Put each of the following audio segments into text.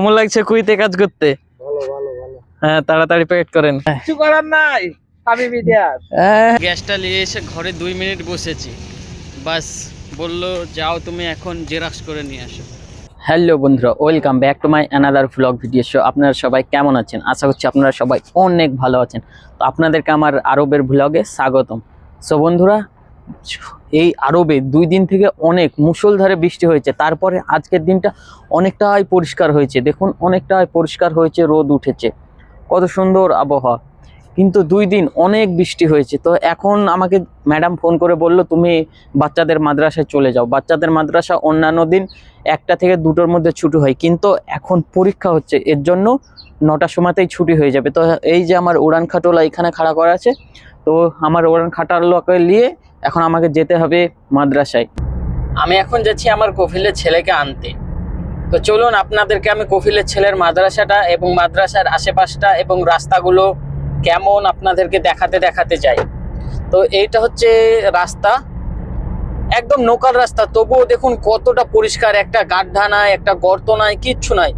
কেমন লাগছে কুইতে কাজ করতে? ভালো ভালো ভালো। হ্যাঁ তাড়াতাড়ি প্যাকেট করেন। কিছু করার নাই আমি বিদ্যাস গ্যাসটা নিয়ে এসে ঘরে দুই মিনিট বসেছি। বাস বলল যাও তুমি এখন জেরক্স করে নিয়ে আসো। হ্যালো বন্ধুরা welcome back to my another vlog video so আপনারা সবাই কেমন আছেন? আশা করছি আপনারা সবাই অনেক ভালো আছেন। তো আপনাদেরকে আমার আরবের ভ্লগে স্বাগতম। সো বন্ধুরা এই আরবে দুই দিন থেকে অনেক মুষলধারে বৃষ্টি হয়েছে। তারপরে আজকের দিনটা অনেকটাই পরিষ্কার হয়েছে। দেখুন, অনেকটাই পরিষ্কার হয়েছে, রোদ উঠেছে। কত সুন্দর আবহাওয়া। কিন্তু দুই দিন অনেক বৃষ্টি হয়েছে। তো এখন আমাকে ম্যাডাম ফোন করে বলল, তুমি বাচ্চাদের মাদ্রাসায় চলে যাও। বাচ্চাদের মাদ্রাসা অন্যান্য দিন একটা থেকে দুটোর মধ্যে ছুটি হয়। কিন্তু এখন পরীক্ষা হচ্ছে। এর জন্য নটার সময়তেই ছুটি হয়ে যাবে। তো এই যে আমার উড়ান খাটোলা এখানে খাড়া করা আছে, তো আমার উড়ান খাটালোকে নিয়ে এখন আমাকে যেতে হবে মাদ্রাসায়। আমি এখন যাচ্ছি আমার কফিলের ছেলেকে আনতে। তো চলুন, আপনাদেরকে আমি কফিলের ছেলের মাদ্রাসাটা এবং মাদ্রাসার আশেপাশটা এবং রাস্তাগুলো কেমন আপনাদেরকে দেখাতে দেখাতে যাই। তো এইটা হচ্ছে রাস্তা। একদম নোকাল রাস্তা। তবুও দেখুন কতটা পরিষ্কার। একটা গাড্ডা নাই, একটা গর্ত নাই, কিচ্ছু নাই।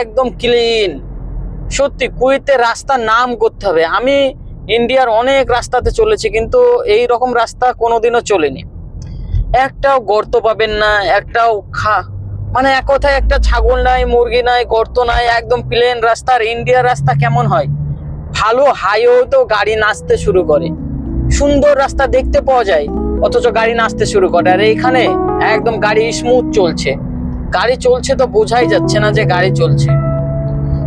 একদম ক্লিন সত্যি কুয়েতের রাস্তার নাম করতে হবে। আমি ইন্ডিয়ার অনেক রাস্তাতে চলেছে, কিন্তু এই রকম রাস্তা কোনোদিনও চলেনি। একটাও গর্ত পাবেন না, একটাও খা মানে এক কথায় একটা ছাগল নাই, মুরগি নাই, গর্ত নাই, একদম প্লেন রাস্তা। আর ইন্ডিয়ার রাস্তা কেমন হয়? ভালো হাইওয়েতেও গাড়ি নাচতে শুরু করে। সুন্দর রাস্তা দেখতে পাওয়া যায়, অথচ গাড়ি নাচতে শুরু করে। আর এইখানে একদম গাড়ি স্মুথ চলছে। গাড়ি চলছে তো বোঝাই যাচ্ছে না যে গাড়ি চলছে।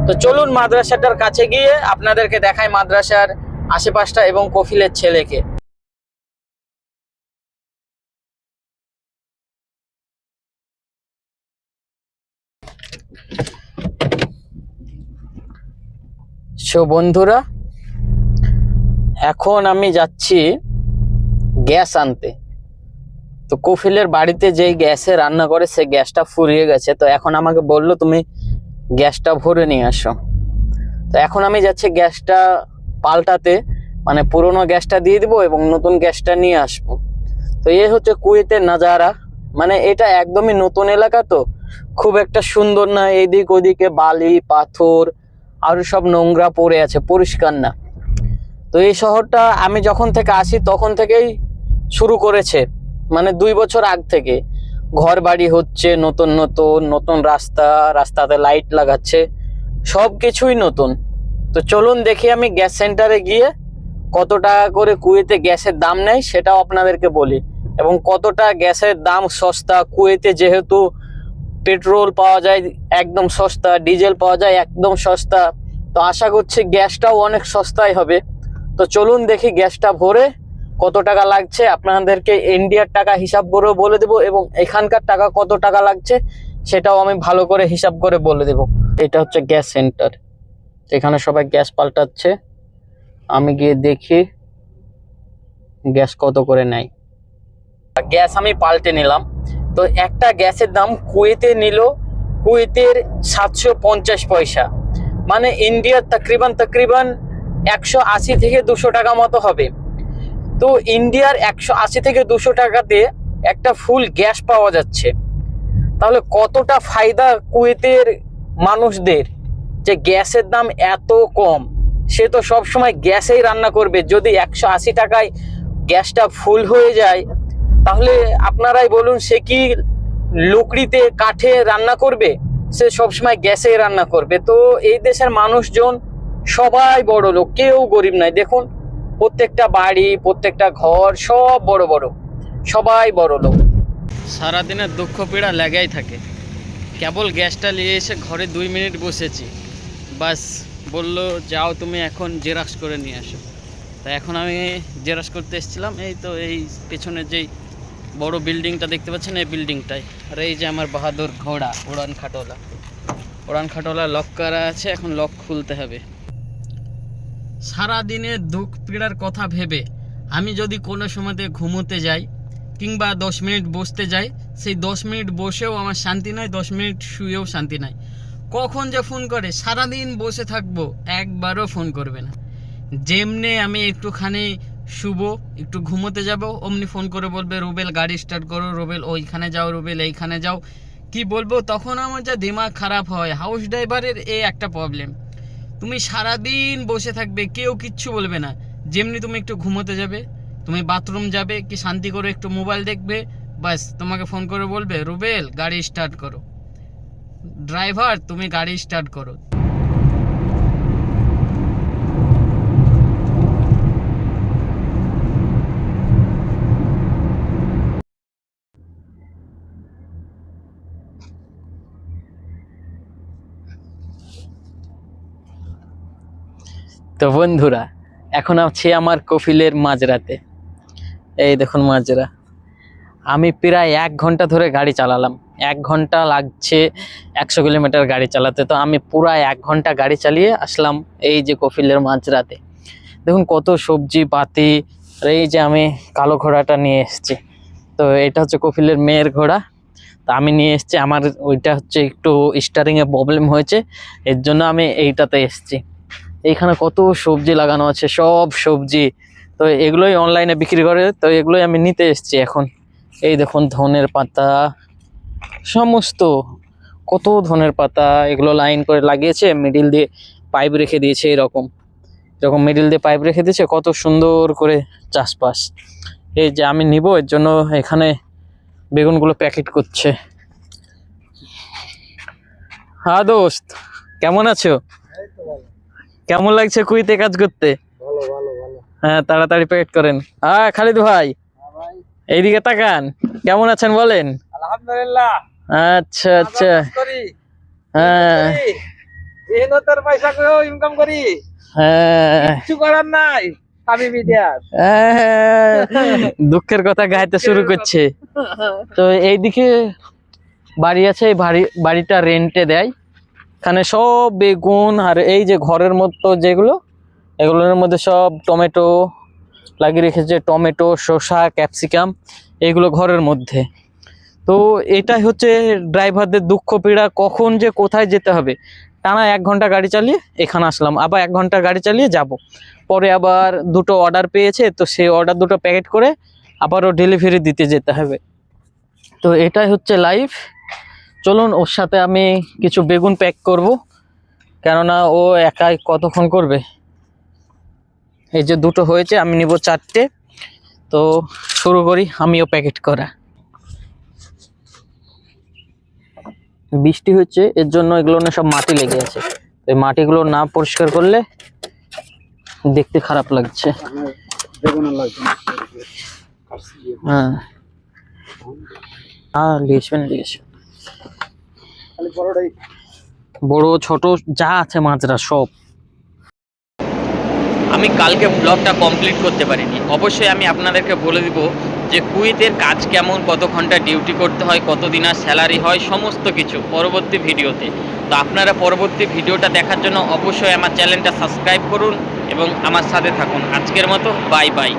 তো চলুন মাদ্রাসাটার কাছে গিয়ে আপনাদেরকে দেখায় মাদ্রাসার আশেপাশটা এবং কফিলের ছেলেকে। সো বন্ধুরা, এখন আমি যাচ্ছি গ্যাস আনতে। তো কফিলের বাড়িতে যেই গ্যাসে রান্না করে, সে গ্যাসটা ফুরিয়ে গেছে। তো এখন আমাকে বলল, তুমি গ্যাসটা ভরে নিয়ে আসো। তো এখন আমি যাচ্ছি গ্যাসটা পাল্টাতে মানে পুরোনো গ্যাসটা দিয়ে দিব এবং নতুন গ্যাসটা নিয়ে আসব। তো এই হচ্ছে কুয়েতের নাজারা। মানে এটা একদমই নতুন এলাকা তো, খুব একটা সুন্দর না, এদিক ওদিকে বালি, পাথর, আরও সব নোংরা পড়ে আছে, পরিষ্কার না। তো এই শহরটা আমি যখন থেকে আসি তখন থেকেই শুরু করেছে মানে দুই বছর আগ থেকে। ঘর বাড়ি হচ্ছে, নতুন নতুন নতুন রাস্তা, রাস্তাতে লাইট লাগাচ্ছে সব কিছুই নতুন। তো চলুন দেখি আমি গ্যাস সেন্টারে গিয়ে কত টাকা করে কুয়েতে গ্যাসের দাম নেয় সেটাও আপনাদেরকে বলি। এবং কতটা গ্যাসের দাম সস্তা, কুয়েতে যেহেতু পেট্রোল পাওয়া যায় একদম সস্তা, ডিজেল পাওয়া যায় একদম সস্তা, তো আশা করছি গ্যাসটাও অনেক সস্তাই হবে। তো চলুন দেখি গ্যাসটা ভরে কত টাকা লাগছে, আপনাদেরকে ইন্ডিয়ার টাকা হিসাব করেও বলে দেবো এবং এখানকার টাকা কত টাকা লাগছে সেটাও আমি ভালো করে হিসাব করে বলে দেবো। এটা হচ্ছে গ্যাস সেন্টার। এখানে সবাই গ্যাস পাল্টাচ্ছে। আমি গিয়ে দেখি গ্যাস কত করে নেয়। গ্যাস আমি পাল্টে নিলাম। তো একটা গ্যাসের দাম কুয়েতে নিল, কুয়েতের সাতশো পঞ্চাশ পয়সা। মানে ইন্ডিয়ার তকরিবান তকরিবান একশো আশি থেকে দুশো টাকা মতো হবে। তো ইন্ডিয়ার একশো আশি থেকে দুশো টাকাতে একটা ফুল গ্যাস পাওয়া যাচ্ছে। তাহলে কতটা ফায়দা কুয়েতের মানুষদের? যে গ্যাসের দাম এত কম, সে তো সব সময় গ্যাসেই রান্না করবে। যদি একশো আশি টাকায় গ্যাসটা ফুল হয়ে যায়, তাহলে আপনারাই বলুন সে কি লুকড়িতে কাঠে রান্না করবে? সে সবসময় গ্যাসেই রান্না করবে। তো এই দেশের মানুষজন সবাই বড় লোক, কেউ গরিব নাই দেখুন, প্রত্যেকটা বাড়ি, প্রত্যেকটা ঘর সব বড় বড়, সবাই বড় লোক। সারাদিনের দুঃখ পীড়া লেগেই থাকে। কেবল গ্যাসটা নিয়ে এসে ঘরে দুই মিনিট বসেছি। বাস বলল, যাও তুমি এখন জেরক্স করে নিয়ে আসো। তা এখন আমি জেরক্স করতে এসেছিলাম। এই তো এই পেছনে যেই বড় বিল্ডিংটা দেখতে পাচ্ছেন, এই বিল্ডিংটাই আর এই যে আমার বাহাদুর ঘোড়া, উড়ান খাটোলা। উড়ান খাটোলা লক করা আছে, এখন লক খুলতে হবে। সারাদিনের দুঃখ পীড়ার কথা ভেবে আমি যদি কোনো সময়তে ঘুমোতে যাই কিংবা দশ মিনিট বসতে যাই, সেই দশ মিনিট বসেও আমার শান্তি নাই, দশ মিনিট শুয়েও শান্তি নাই। কখন যে ফোন করে, সারাদিন বসে থাকব, একবারও ফোন করবে না। যেমনে আমি একটুখানি শুভ একটু ঘুমোতে যাব, অমনি ফোন করে বলবে, রুবেল, গাড়ি স্টার্ট করো, রুবেল, ওইখানে যাও, রুবেল, এইখানে যাও। কি বলব, তখন আমার যা দিমাগ খারাপ হয়। হাউস ড্রাইভারের এই একটা প্রবলেম তুমি সারাদিন বসে থাকবে, কেউ কিচ্ছু বলবে না। যেমনি তুমি একটু ঘুমোতে যাবে, তুমি বাথরুম যাবে, কি শান্তি করে একটু মোবাইল দেখবে বাস তোমাকে ফোন করে বলবে, রুবেল, গাড়ি স্টার্ট করো। ড্রাইভার, তুমি গাড়ি স্টার্ট করো। তো বন্ধুরা, এখন আছি আমার কফিলের মাঝরাতে। এই দেখুন মাজরা আমি প্রায় এক ঘণ্টা ধরে গাড়ি চালালাম। এক ঘণ্টা লাগছে একশো কিলোমিটার গাড়ি চালাতে। তো আমি পুরা এক ঘণ্টা গাড়ি চালিয়ে আসলাম এই যে কফিলের মাঝরাতে। দেখুন কত সবজি পাতি আর এই যে আমি কালো ঘোড়াটা নিয়ে এসেছি। তো এটা হচ্ছে কফিলের মেয়ের ঘোড়া। তা আমি নিয়ে এসেছি। আমার ওইটা হচ্ছে একটু স্টারিংয়ে প্রবলেম হয়েছে। এর জন্য আমি এইটাতে এসেছি। এইখানে কত সবজি লাগানো আছে, সব সবজি। তো এগুলোই অনলাইনে বিক্রি করে। তো এগুলোই আমি নিতে এসেছি এখন। এই দেখুন ধনের পাতা সমস্ত কত ধনের পাতা এগুলো লাইন করে লাগিয়েছে মিডিল দিয়ে পাইপ রেখে দিয়েছে এরকম। এরকম মিডিল দিয়ে পাইপ রেখে দিয়েছে কত সুন্দর করে চাষবাস। এই যে আমি নিব এর জন্য এখানে বেগুনগুলো প্যাকেট করছে। হ্যাঁ দোস্ত কেমন আছো? কেমন লাগছে কুইতে কাজ করতে? হ্যাঁ তাড়াতাড়ি প্যাকেট করেন। হ্যাঁ খালিদ ভাই। এইদিকে তাকান। কেমন আছেন বলেন? আলহামদুলিল্লাহ। আচ্ছা আচ্ছা। করি। হ্যাঁ। পয়সা করেও ইনকাম করি। হ্যাঁ। কিছু করার নাই হ্যাঁ, দুঃখের কথা গাইতে শুরু করছে। তো এইদিকে বাড়ি আছে এই বাড়ি বাড়িটা রেন্টে দেয়। এখানে সব বেগুন আর এই যে ঘরের মতো যেগুলো এগুলোর মধ্যে সব টমেটো লাগিয়ে রেখেছে টমেটো, শসা, ক্যাপসিকাম, এগুলো ঘরের মধ্যে। তো এটাই হচ্ছে ড্রাইভারদের দুঃখ পীড়া, কখন যে কোথায় যেতে হবে। টানা এক ঘণ্টা গাড়ি চালিয়ে এখানে আসলাম, আবার এক ঘণ্টা গাড়ি চালিয়ে যাব। পরে আবার দুটো অর্ডার পেয়েছে, তো সেই অর্ডার দুটো প্যাকেট করে আবারও ডেলিভারি দিতে যেতে হবে। তো এটাই হচ্ছে লাইফ চলুন, ওর সাথে আমি কিছু বেগুন প্যাক করব, কেননা ও একাই কতক্ষণ করবে? এই যে দুটো হয়েছে আমি নিব চারটে। তো শুরু করি আমিও প্যাকেট করা। বৃষ্টি হচ্ছে এর জন্য এগুলো না সব মাটি লেগে আছে। এই মাটিগুলো না পরিষ্কার করলে দেখতে খারাপ লাগছে। হ্যাঁ। হ্যাঁ বড় ছোট যা আছে মাছরা সব। আমি কালকে ব্লগটা কমপ্লিট করতে পারিনি। অবশ্যই আমি আপনাদেরকে বলে দিব যে কুয়েতের কাজ কেমন, কত ঘণ্টা ডিউটি করতে হয়, কত দিনের স্যালারি হয়, সমস্ত কিছু পরবর্তী ভিডিওতে। তো আপনারা পরবর্তী ভিডিওটা দেখার জন্য অবশ্যই আমার চ্যানেলটা সাবস্ক্রাইব করুন এবং আমার সাথে থাকুন। আজকের মতো বাই বাই